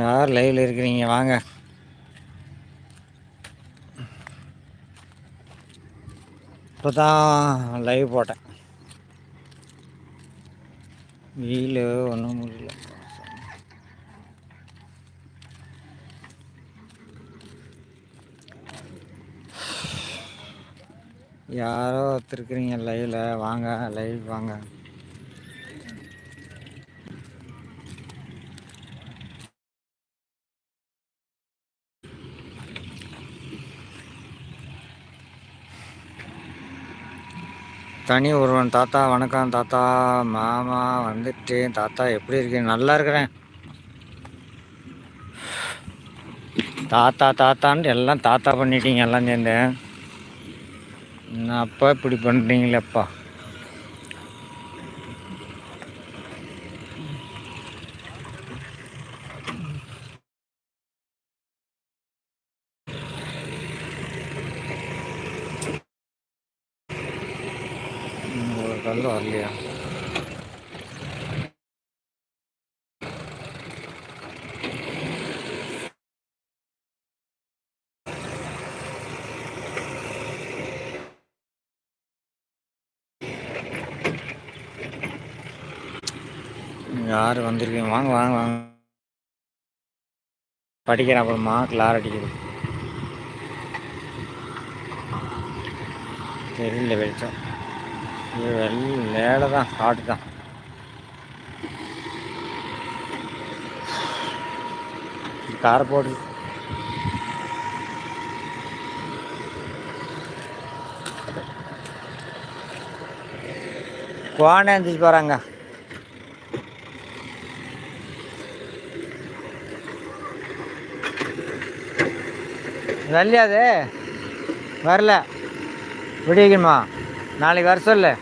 யார் லைவில் இருக்கிறீங்க? வாங்க. இப்போ தான் லைவ் போட்டேன். வெயில் ஒன்றும் முடியல. யாரோ ஒருத்தருக்குறீங்க லைவில் வாங்க லைவ் வாங்க. தனி ஒருவன் தாத்தா வணக்கம் தாத்தா மாமா வந்துட்டேன் தாத்தா எப்படி இருக்கீங்க? நல்லா இருக்கிறேன். தாத்தா தாத்தான்ட்டு எல்லாம் தாத்தா பண்ணிட்டீங்க எல்லாம் சேர்ந்து. அப்பா இப்படி பண்ணுறீங்களேப்பா ஒரு வரலையா யார் வந்திருக்கீங்க? வாங்க வாங்க வாங்க. படிக்கிறேன் அப்புறமா கிளார் அடிக்குது. தெரியல வெளிச்சம். இது வெள்ள தான் காட்டு தான் காரை போடு. கோணே எழுந்திரிச்சு போகிறாங்க வரலையா வரல. விடியணுமா நாளைக்கு வர சொல்லு.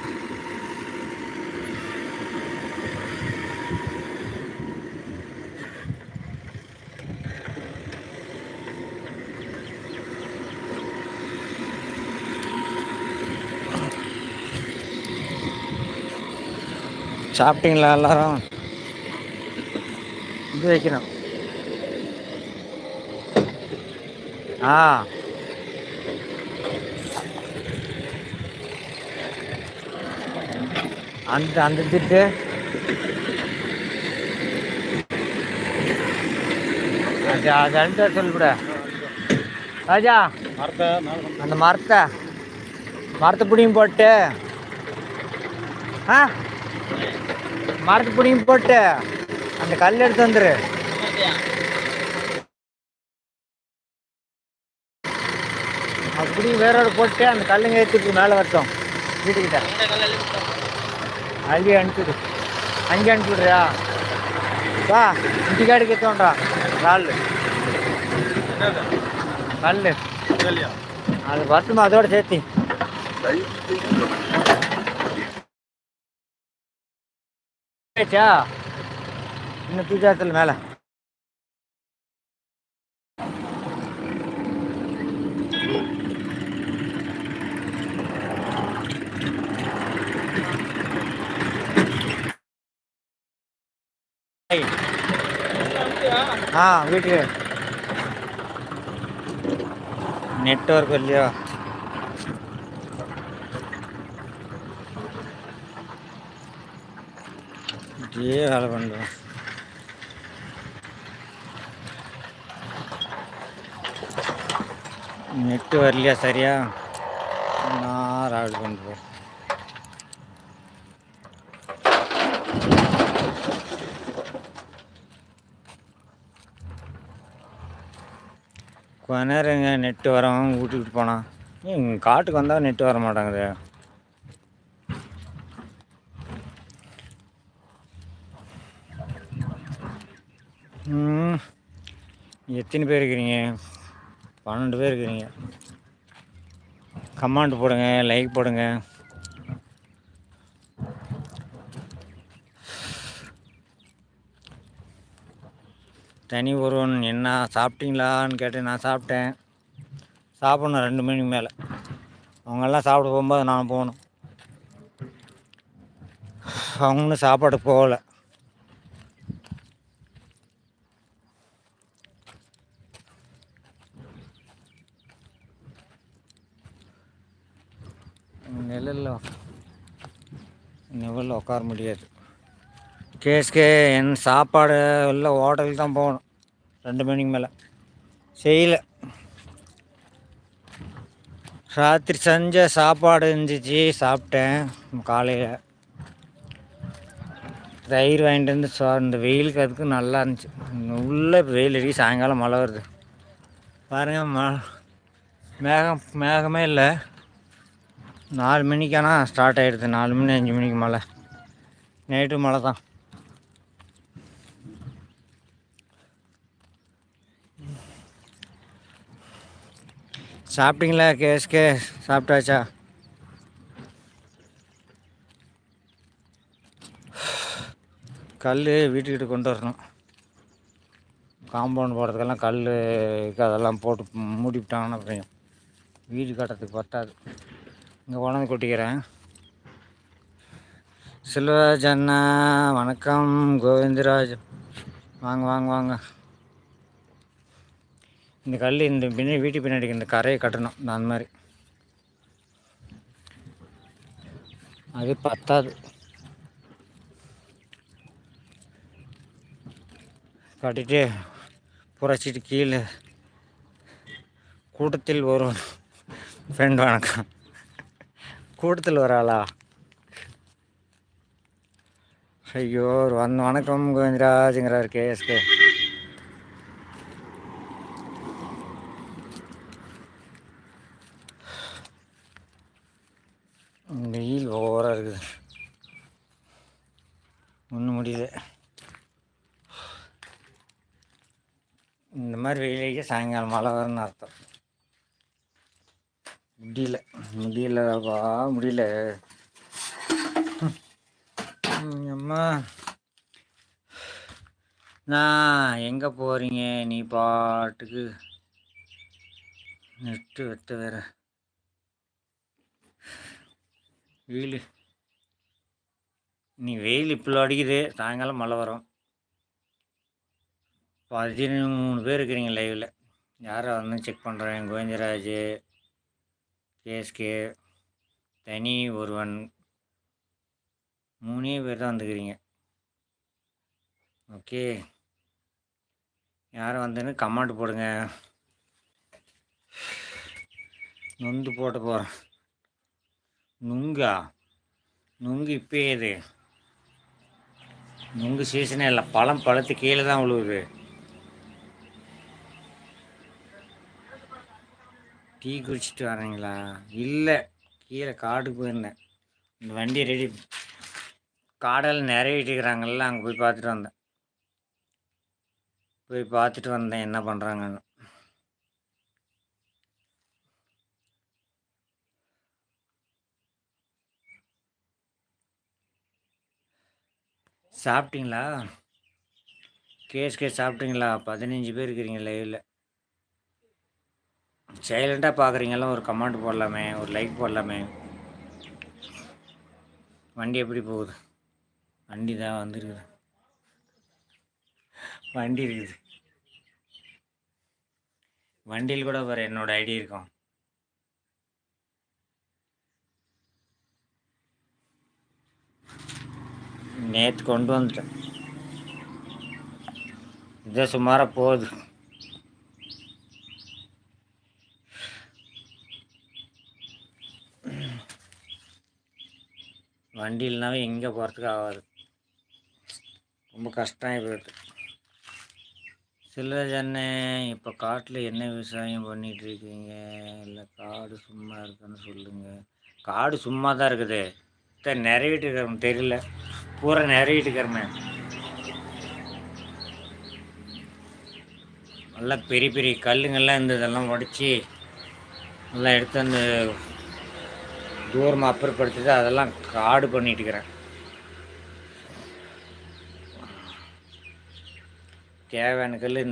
சாப்பிட்டீங்களா எல்லாரும்? இது வைக்கணும். ஆ. அந்த அந்த திட்டு அது அது அழுத்த ராஜா அந்த மரத்தை மரத்தை பிடிங்கி போட்டு. ஆ? மரத்தை பிடிங்கி போட்டு அந்த கல் எடுத்து வந்துரு. அப்படி வேறோட போட்டு அந்த கல்லுங்க ஏற்றிட்டு மேலே வரட்டும். வீட்டுக்கிட்ட. ಅಲ್ಲಿ ಅಂಟಿಡು ಹಂಗೆ ಅಂಟ್ಬಿಡ್ರಿಯಾ ಬಾ ಇಂಟಿಗಾಡಿಗೆ ಎತ್ಕೊಂಡ್ರ ರಾళ్ళు ಕಲ್ಲು ಅಲ್ಲಿ ಬರ್ತು ಅದೋಡ ಸೇತಿ ಆಯ್ತಾ ಇನ್ನು ಪೂಜೆ ಆಗ್ತಲ್ಲ ಮೇಲೆ ஆ வீட்டுக்கு நெட்ஒர்க் இல்லையா இதே வேலை பண்ணுறேன் நெட்டு வரலையா சரியா நான் ராவல் பண்ணுறேன் கொஞ்ச நேரம் இங்கே நெட்டு வரவன் வீட்டுக்கிட்டு போனான் இங்கே காட்டுக்கு வந்தால் நெட்டு வர மாட்டாங்குது. எத்தனை பேர் இருக்கிறீங்க? பன்னெண்டு பேர் இருக்கிறீங்க. கமெண்ட் போடுங்க லைக் போடுங்க. தனி ஒருவன் என்ன சாப்பிட்டீங்களான்னு கேட்டு நான் சாப்பிட்டேன். சாப்பிட்ணும் ரெண்டு மணிக்கு மேலே. அவங்கெல்லாம் சாப்பிட போகும்போது நான் போகணும். அவங்களும் சாப்பாடு போகலை. நிழலில் நிழலில் உட்கார முடியாது. கேஸ்கே என் சாப்பாடு இல்லை ஹோட்டலுக்கு தான் போகணும். ரெண்டு மணிக்கு மேலே. செய்யல. ராத்திரி செஞ்ச சாப்பாடு இருந்துச்சு. சாப்பிட்டேன். காலையில். தயிர் வாங்கிட்டு வந்து சா இந்த வெயிலுக்கு அதுக்கு நல்லா இருந்துச்சு. உள்ளே இப்போ வெயில் அடிக்கி சாயங்காலம் மழை வருது. பாருங்கள் ம மேகம் மேகமே இல்லை. நாலு மணிக்கானா ஸ்டார்ட் ஆகிடுது நாலு மணி அஞ்சு மணிக்கு மழை. நைட்டு மழை தான். சாப்பிட்டீங்களா? கேஸ்கே சாப்பிட்டாச்சா? கல் வீட்டுக்கிட்ட கொண்டு வரணும். காம்பவுண்ட் போடுறதுக்கெல்லாம் கல் அதெல்லாம் போட்டு மூடிவிட்டாங்கன்னா அப்புறம் வீடு கட்டுறதுக்கு பத்தாது. இங்கே கொண்டாந்து கொட்டிக்கிறேன். செல்வராஜ் அண்ணா வணக்கம். கோவிந்தராஜ். வாங்க வாங்க வாங்க. இந்த கல் இந்த பின்னாடி வீட்டு பின்னாடி இந்த கரையை கட்டணும். நான் அந்த மாதிரி. அது பத்தாது. கட்டிட்டு புரட்சிட்டு கீழே கூட்டத்தில் ஒரு ஃப்ரெண்ட் வணக்கம். கூட்டத்தில் ஒரு ஆளா? ஐயோ வந்த வணக்கம் கோவிந்தராஜுங்கிறார் கேஎஸ்கே வெயில் ஓவராக இருக்குது ஒன்றும் முடியல. இந்த மாதிரி வெயிலேயே சாயங்காலம் மழை வரும்னு அர்த்தம். முடியல. முடியலப்பா முடியல. அம்மா. நான் எங்கே போகிறீங்க நீ பாட்டுக்கு நெட்டு வெட்ட வேற. வீடு நீ வெயில் இப்போ அடிக்குது. சாயங்காலம் மழை வரும். பதிமூணு பேர் இருக்கிறீங்க லைவில் யாரை வந்து செக் பண்ணுறேன் கோவிந்தராஜ் கேஎஸ்கே தனி ஒருவன். மூணே பேர் தான் வந்துக்கிறீங்க ஓகே. யாரும் வந்துன்னு கமெண்ட் போடுங்க. நொந்து போட்டு போகிறேன் நுங்கா? நுங்கு இப்போ இது நுங்கு சீசனே இல்லை பழம் பழத்து கீழே தான் விழுவுது டீ குடிச்சிட்டு வரீங்களா இல்லை கீழே காடுக்கு போயிருந்தேன். இந்த வண்டி ரெடி காடெல்லாம் நிறையிட்டுக்கிறாங்கல்ல அங்கே போய் பார்த்துட்டு வந்தேன். போய் பார்த்துட்டு வந்தேன் என்ன பண்ணுறாங்கன்னு சாப்பிட்டீங்களா? கேஸ்கே சாப்பிட்டீங்களா? பதினஞ்சு பேர் இருக்கிறீங்க லைவில். சைலண்ட்டாக பார்க்குறீங்களா ஒரு கமெண்ட் போடலாமே ஒரு லைக் போடலாமே. வண்டி எப்படி போகுது? வண்டி தான் வந்துருக்குது. வண்டி இருக்குது. வண்டியில் கூட பாரு என்னோடய ஐடி இருக்கும். நேற்று கொண்டு வந்துட்டேன். இதே சுமாராக போகுது. வண்டி இல்லைனாவே எங்கே போகிறதுக்கு ஆகாது. ரொம்ப கஷ்டமாகி ஆகிடுது சில்லறை அண்ணன் இப்போ காட்டில் என்ன விவசாயம் பண்ணிகிட்ருக்கீங்க இருக்கீங்க? இல்லை காடு சும்மா இருக்குன்னு சொல்லுங்கள் காடு சும்மா தான் இருக்குது. தான் நிறைவேட்டு இருக்கிறோம் தெரியல. பூரா நிறையிட்டு இருக்கிறமே நல்லா பெரிய பெரிய கல்லுங்கள்லாம் இருந்ததெல்லாம் உடச்சி நல்லா எடுத்து அந்த தூரமாக அப்புறப்படுத்திட்டு அதெல்லாம் காடு பண்ணிட்டுக்கிறேன் தேவையான கல் இந்த